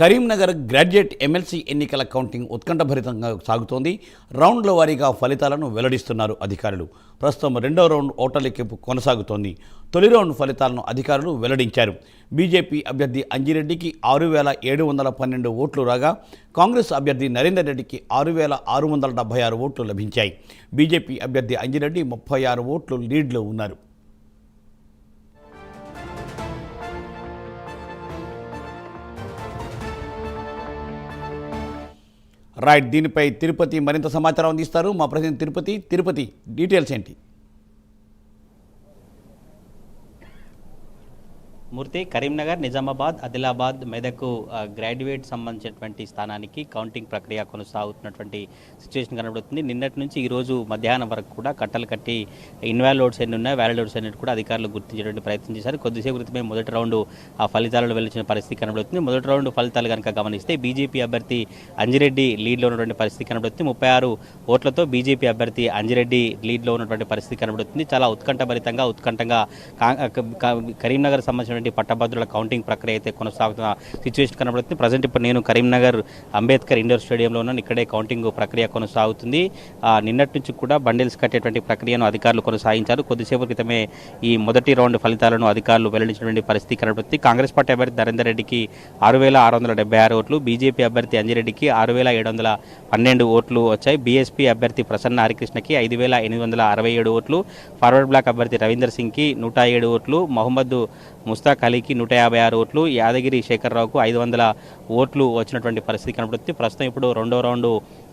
Karimnagar graduate MLC ఎన్నికల counting ఉత్కంఠభరితంగా సాగుతోంది. రౌండ్ల వారీగా ఫలితాలను వెల్లడిస్తున్నారు అధికారులు. ప్రస్తుతం రెండో రౌండ్ ఓటర్ లెక్కింపు కొనసాగుతోంది. తొలి రౌండ్ ఫలితాలను అధికారులు వెల్లడించారు. బీజేపీ అభ్యర్థి అంజిరెడ్డికి ఆరు వేల ఏడు వందల పన్నెండు ఓట్లు రాగా కాంగ్రెస్ అభ్యర్థి నరేందర్ రెడ్డికి ఆరు వేల ఆరు వందల డెబ్బై ఆరు ఓట్లు లభించాయి. బీజేపీ అభ్యర్థి అంజిరెడ్డి ముప్పై ఆరు ఓట్లు లీడ్లో ఉన్నారు. రైట్ దీనిపై తిరుపతి మరింత సమాచారం అందిస్తారు. మా ప్రతినిధి తిరుపతి తిరుపతి డీటెయిల్స్ ఏంటి? మూర్తి కరీంనగర్ నిజామాబాద్ ఆదిలాబాద్ మెదక్ గ్రాడ్యుయేట్ సంబంధించినటువంటి స్థానానికి కౌంటింగ్ ప్రక్రియ కొనసాగుతున్నటువంటి సిచ్యువేషన్ కనబడుతుంది. నిన్నటి నుంచి ఈరోజు మధ్యాహ్నం వరకు కూడా కట్టలు కట్టి ఇన్వాల్ లోడ్స్ ఎన్ని ఉన్నాయి వ్యాలిడ్ లోడ్స్ ఎన్ని కూడా అధికారులు గుర్తించేటువంటి ప్రయత్నం చేశారు. కొద్దిసేపు క్రితమే మొదటి రౌండ్ ఆ ఫలితాలను వెళ్ళించిన పరిస్థితి కనబడుతుంది. మొదటి రౌండ్ ఫలితాలు కనుక గమనిస్తే బీజేపీ అభ్యర్థి అంజిరెడ్డి లీడ్లో ఉన్నటువంటి పరిస్థితి కనబడుతుంది. ముప్పై ఆరు ఓట్లతో బీజేపీ అభ్యర్థి అంజిరెడ్డి లీడ్లో ఉన్నటువంటి పరిస్థితి కనబడుతుంది. చాలా ఉత్కంఠభరితంగా ఉత్కంఠంగా కా- సంబంధించిన సంబంధించినటువంటి పట్టభద్రుల కౌంటింగ్ ప్రక్రియ అయితే కొనసాగుతున్న సిచ్యువేషన్ కనబడుతుంది. ప్రజెంట్ ఇప్పుడు నేను కరీంనగర్ అంబేద్కర్ ఇండోర్ స్టేడియంలో ఉన్నాను. ఇక్కడే కౌంటింగ్ ప్రక్రియ కొనసాగుతుంది. నిన్నటి నుంచి కూడా బండిల్స్ కట్టేటువంటి ప్రక్రియను అధికారులు కొనసాగించారు. కొద్దిసేపు క్రితమే ఈ మొదటి రౌండ్ ఫలితాలను అధికారులు వెల్లడించినటువంటి పరిస్థితి కనబడుతుంది. కాంగ్రెస్ పార్టీ అభ్యర్థి నరేందర్ రెడ్డికి ఆరు వేల ఆరు వందల డెబ్బై ఆరు ఓట్లు బీజేపీ అభ్యర్థి అంజిరెడ్డికి ఆరు వేల ఏడు వందల పన్నెండు ఓట్లు వచ్చాయి. బీఎస్పీ అభ్యర్థి ప్రసన్న హరికృష్ణకి ఐదు వేల ఎనిమిది వందల అరవై ఏడు ఓట్లు ఫార్వర్డ్ బ్లాక్ అభ్యర్థి రవీందర్ సింగ్కి నూట ఏడు ఓట్లు మహమ్మద్ ముస్తాక్ అలీకి నూట యాభై ఆరు ఓట్లు యాదగిరి శేఖర్రావుకు ఐదు వందల ఓట్లు వచ్చినటువంటి పరిస్థితి కనబడుతుంది ప్రస్తుతం ఇప్పుడు రెండో రౌండ్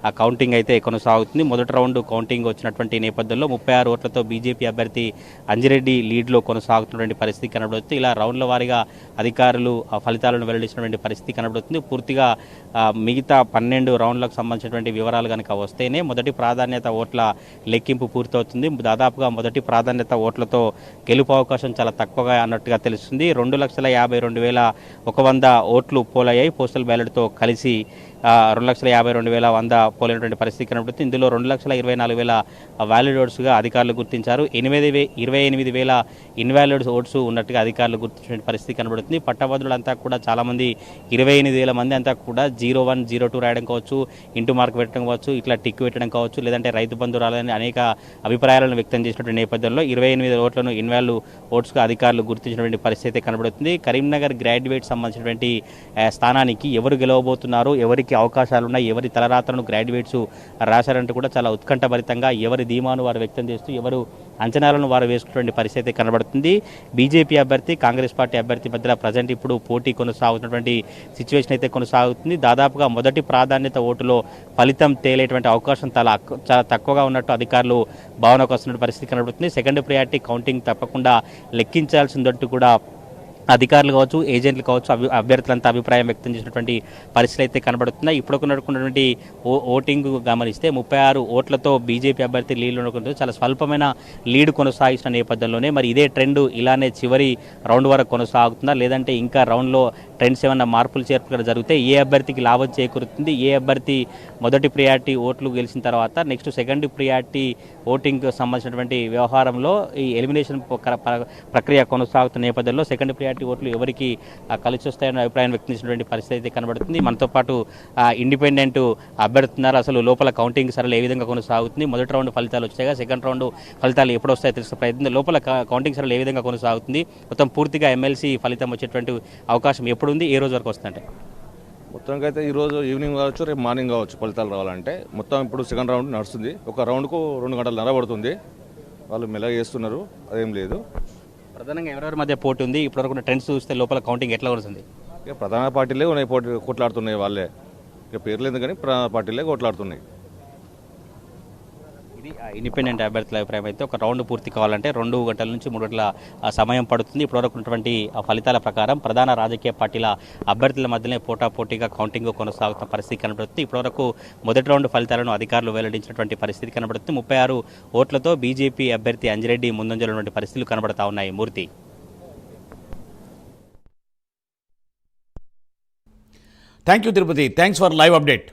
ఆ కౌంటింగ్ అయితే కొనసాగుతుంది. మొదటి రౌండ్ కౌంటింగ్ వచ్చినటువంటి నేపథ్యంలో ముప్పై ఆరు ఓట్లతో బీజేపీ అభ్యర్థి అంజిరెడ్డి లీడ్లో కొనసాగుతున్నటువంటి పరిస్థితి కనబడుతుంది. ఇలా రౌండ్ల వారీగా అధికారులు ఆ ఫలితాలను వెల్లడించినటువంటి పరిస్థితి కనబడుతుంది. పూర్తిగా మిగతా పన్నెండు రౌండ్లకు సంబంధించినటువంటి వివరాలు కనుక వస్తేనే మొదటి ప్రాధాన్యత ఓట్ల లెక్కింపు పూర్తవుతుంది. దాదాపుగా మొదటి ప్రాధాన్యత ఓట్లతో గెలుపు అవకాశం చాలా తక్కువగా అన్నట్టుగా తెలుస్తుంది. రెండు లక్షల యాభై రెండు వేల ఒక వంద ఓట్లు పోలయ్యాయి. పోస్టల్ బ్యాలెట్తో కలిసి రెండు లక్షల యాభై రెండు వేల వంద పోలినటువంటి పరిస్థితి కనబడుతుంది. ఇందులో రెండు లక్షల ఇరవై నాలుగు వేల వ్యాలిడ్ ఓట్స్గా అధికారులు గుర్తించారు. ఎనిమిది వే ఇరవై ఎనిమిది వేల ఇన్వాలిడ్ ఓట్స్ ఉన్నట్టుగా అధికారులు గుర్తించిన పరిస్థితి కనబడుతుంది. పట్టభద్రులంతా కూడా చాలామంది ఇరవై ఎనిమిది వేల మంది అంతా కూడా జీరో వన్ జీరో టూ రాయడం కావచ్చు ఇంటూ మార్క్ పెట్టడం కావచ్చు ఇట్లా టిక్ పెట్టడం కావచ్చు లేదంటే రైతు బంధు రాలని అనేక అభిప్రాయాలను వ్యక్తం చేసినటువంటి నేపథ్యంలో ఇరవై ఎనిమిది ఓట్లను ఇన్వాల్వ్ ఓట్స్గా అధికారులు గుర్తించినటువంటి పరిస్థితి కనబడుతుంది. కరీంనగర్ గ్రాడ్యుయేట్ సంబంధించినటువంటి స్థానానికి ఎవరు గెలవబోతున్నారు ఎవరికి అవకాశాలు ఉన్నాయి ఎవరి తలరాతలను గ్రాడ్యుయేట్స్ రాశారంటూ కూడా చాలా ఉత్కంఠభరితంగా ఎవరి ధీమాను వారు వ్యక్తం చేస్తూ ఎవరు అంచనాలను వారు వేసుకున్నటువంటి పరిస్థితి అయితే కనబడుతుంది. బీజేపీ అభ్యర్థి కాంగ్రెస్ పార్టీ అభ్యర్థి మధ్యలో ప్రజెంట్ ఇప్పుడు పోటీ కొనసాగుతున్నటువంటి సిచ్యువేషన్ అయితే కొనసాగుతుంది. దాదాపుగా మొదటి ప్రాధాన్యత ఓటులో ఫలితం తేలేటువంటి అవకాశం చాలా చాలా తక్కువగా ఉన్నట్టు అధికారులు భావనకు వస్తున్న పరిస్థితి కనబడుతుంది. సెకండ్ ప్రయారిటీ కౌంటింగ్ తప్పకుండా లెక్కించాల్సిందంటూ కూడా అధికారులు కావచ్చు ఏజెంట్లు కావచ్చు అభి అభ్యర్థులంతా అభిప్రాయం వ్యక్తం చేసినటువంటి పరిస్థితులు అయితే కనబడుతున్నాయి. ఇప్పుడు ఉన్నటువంటి ఓ ఓటింగ్ గమనిస్తే ముప్పై ఆరు ఓట్లతో బీజేపీ అభ్యర్థి లీడ్ ఉండకుండా చాలా స్వల్పమైన లీడ్ కొనసాగిస్తున్న నేపథ్యంలోనే మరి ఇదే ట్రెండ్ ఇలానే చివరి రౌండ్ వరకు కొనసాగుతుందా? లేదంటే ఇంకా రౌండ్లో ట్రెండ్స్ ఏమైనా మార్పులు చేర్పులు జరిగితే ఏ అభ్యర్థికి లాభం చేకూరుతుంది? ఏ అభ్యర్థి మొదటి ప్రియారిటీ ఓట్లు గెలిచిన తర్వాత నెక్స్ట్ సెకండ్ ప్రియారిటీ ఓటింగ్కు సంబంధించినటువంటి వ్యవహారంలో ఈ ఎలిమినేషన్ ప్రక్రియ కొనసాగుతున్న నేపథ్యంలో సెకండ్ ప్రియారిటీ ఓట్లు ఎవరికి ఆ, కలిసి వస్తాయనే అభిప్రాయం వ్యక్తం చేసినటువంటి పరిస్థితి అయితే కనబడుతుంది. మనతో పాటు ఇండిపెండెంట్ అభ్యర్థున్నారు. అసలు లోపల కౌంటింగ్ సరళ ఏ విధంగా కొనసాగుతుంది? మొదటి రౌండ్ ఫలితాలు వచ్చాయి సెకండ్ రౌండ్ ఫలితాలు ఎప్పుడు వస్తాయో తెలుసు ప్రయత్నం లోపల కౌంటింగ్ సరళి ఏ విధంగా కొనసాగుతుంది? మొత్తం పూర్తిగా ఎమ్మెల్సీ ఫలితం వచ్చేటువంటి అవకాశం ఎప్పుడు ఉంది ఏ రోజు వరకు వస్తుందంటే? మొత్తానికి అయితే ఈరోజు ఈవినింగ్ కావచ్చు రేపు మార్నింగ్ కావచ్చు ఫలితాలు రావాలంటే. మొత్తం ఇప్పుడు సెకండ్ రౌండ్ నడుస్తుంది. ఒక రౌండ్కు రెండు గంటలు నరబడుతుంది వాళ్ళు మెల్లగా చేస్తున్నారు. అదేం లేదు. ప్రధానంగా ఎవరెవరి మధ్య పోటీ ఉంది? ఇప్పటివరకు ట్రెండ్స్ చూస్తే లోపల కౌంటింగ్ ఎట్లా వస్తుంది ఇక ప్రధాన పార్టీలే ఉన్నాయి పోటీ కొట్లాడుతున్నాయి వాళ్ళే. ఇక పేర్లు కానీ ప్రధాన పార్టీలే కొట్లాడుతున్నాయి. ఇది ఇండిపెండెంట్ అభ్యర్థుల అభిప్రాయం అయితే ఒక రౌండ్ పూర్తి కావాలంటే రెండు గంటల నుంచి మూడు గంటల సమయం పడుతుంది. ఇప్పటివరకు ఉన్నటువంటి ఫలితాల ప్రకారం ప్రధాన రాజకీయ పార్టీల అభ్యర్థుల మధ్యనే పోటాపోటీగా కౌంటింగ్ కొనసాగుతున్న పరిస్థితి కనబడుతుంది. ఇప్పటివరకు మొదటి రౌండ్ ఫలితాలను అధికారులు వెల్లడించినటువంటి పరిస్థితి కనబడుతుంది. ముప్పై ఆరు ఓట్లతో బీజేపీ అభ్యర్థి అంజిరెడ్డి ముందంజలో ఉన్నటువంటి పరిస్థితులు కనబడతా ఉన్నాయి. Murthy. Thank you Tirupati thanks for live update